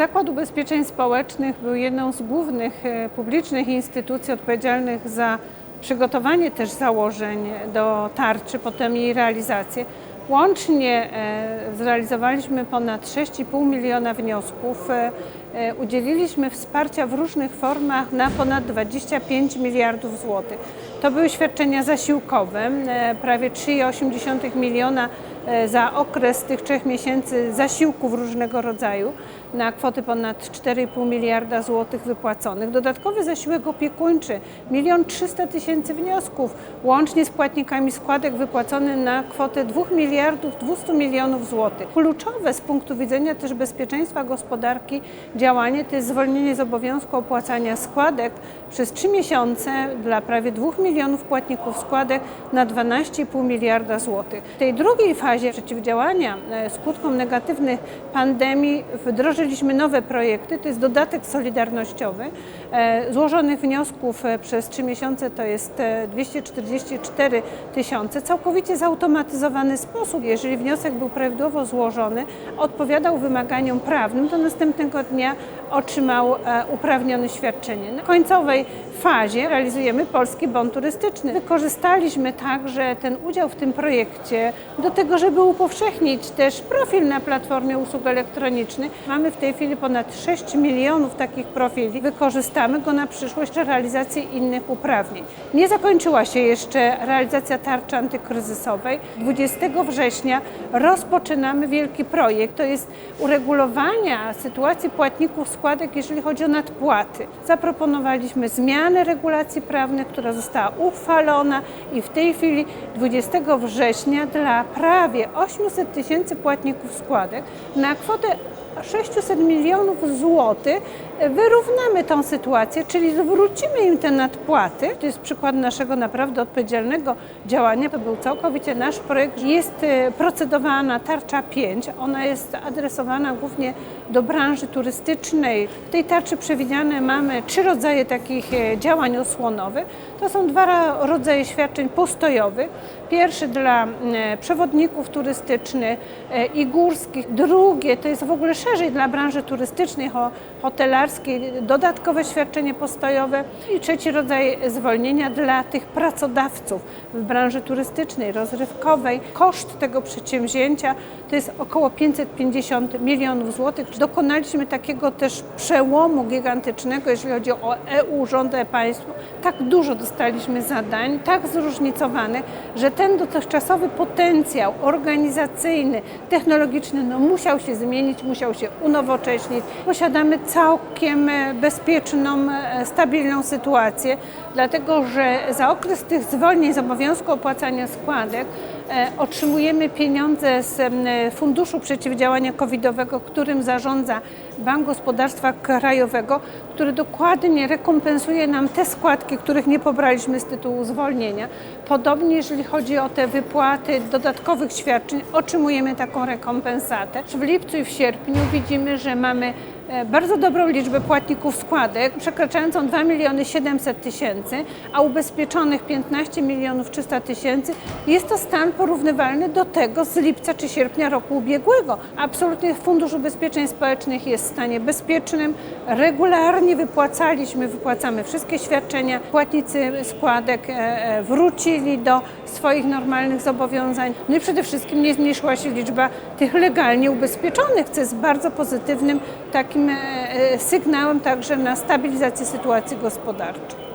Zakład Ubezpieczeń Społecznych był jedną z głównych e, publicznych instytucji odpowiedzialnych za przygotowanie też założeń do tarczy, potem jej realizację. Łącznie e, zrealizowaliśmy ponad 6,5 miliona wniosków. E, Udzieliliśmy wsparcia w różnych formach na ponad 25 miliardów złotych. To były świadczenia zasiłkowe, e, prawie 3,8 miliona e, za okres tych trzech miesięcy zasiłków różnego rodzaju na kwoty ponad 4,5 miliarda złotych wypłaconych. Dodatkowy zasiłek opiekuńczy 1 300 tysięcy wniosków, łącznie z płatnikami składek wypłacony na kwotę 2 miliardów 200 milionów złotych. Kluczowe z punktu widzenia też bezpieczeństwa gospodarki działanie to jest zwolnienie z obowiązku opłacania składek przez 3 miesiące dla prawie 2 milionów płatników składek na 12,5 miliarda złotych. W tej drugiej fazie przeciwdziałania e, skutkom negatywnych pandemii wdrożyliśmy nowe projekty, to jest dodatek solidarnościowy. E, Złożonych wniosków e, przez 3 miesiące to jest e, 244 tysiące, całkowicie zautomatyzowany sposób. Jeżeli wniosek był prawidłowo złożony, odpowiadał wymaganiom prawnym, to następnego dnia otrzymał e, uprawnione świadczenie. Na końcowej fazie realizujemy Polski Bon Turystyczny. Wykorzystaliśmy także ten udział w tym projekcie do tego, żeby upowszechnić też profil na platformie usług elektronicznych. Mamy w tej chwili ponad 6 milionów takich profili. Wykorzystamy go na przyszłość do realizacji innych uprawnień. Nie zakończyła się jeszcze realizacja tarczy antykryzysowej. 20 września rozpoczynamy wielki projekt. To jest uregulowania sytuacji płatników składek, jeżeli chodzi o nadpłaty. Zaproponowaliśmy zmianę regulacji prawnych, która została uchwalona i w tej chwili 20 września dla prawie 800 tysięcy płatników składek na kwotę 600 milionów złotych wyrównamy tą sytuację, czyli zwrócimy im te nadpłaty. To jest przykład naszego naprawdę odpowiedzialnego działania. To był całkowicie nasz projekt. Jest e, procedowana tarcza 5. Ona jest adresowana głównie do branży turystycznej. W tej tarczy przewidziane mamy trzy rodzaje takich e, działań osłonowych. To są dwa rodzaje świadczeń postojowych. Pierwszy dla e, przewodników turystycznych i górskich. Drugie to jest w ogóle szerzej dla branży turystycznej, ho- hotelarskiej, dodatkowe świadczenie postojowe. I trzeci rodzaj zwolnienia dla tych pracodawców w branży turystycznej, rozrywkowej. Koszt tego przedsięwzięcia to jest około 550 milionów złotych. Dokonaliśmy takiego też przełomu gigantycznego, jeżeli chodzi o EU, rząd państwo. Tak dużo dostaliśmy zadań, tak zróżnicowanych, że ten dotychczasowy potencjał organizacyjny, technologiczny no, musiał się zmienić, musiał się unowocześnić. Posiadamy całkiem e, bezpieczną, e, stabilną sytuację, dlatego że za okres tych zwolnień z obowiązku opłacania składek e, otrzymujemy pieniądze z Funduszu Przeciwdziałania Covidowego, którym zarządza Bank Gospodarstwa Krajowego, który dokładnie rekompensuje nam te składki, których nie pobraliśmy z tytułu zwolnienia. Podobnie jeżeli chodzi o te wypłaty dodatkowych świadczeń, otrzymujemy taką rekompensatę. W lipcu i w sierpniu widzimy, że mamy bardzo dobrą liczbę płatników składek, przekraczającą 2 miliony 700 tysięcy, a ubezpieczonych 15 milionów 300 tysięcy. Jest to stan porównywalny do tego z lipca czy sierpnia roku ubiegłego. Absolutnie Fundusz Ubezpieczeń Społecznych jest w stanie bezpiecznym. Regularnie wypłacaliśmy, wypłacamy wszystkie świadczenia. Płatnicy składek e, e, wrócili do swoich normalnych zobowiązań. No i przede wszystkim nie zmniejszyła się liczba tych legalnie ubezpieczonych, co jest bardzo pozytywnym takim e, sygnałem także na stabilizację sytuacji gospodarczej.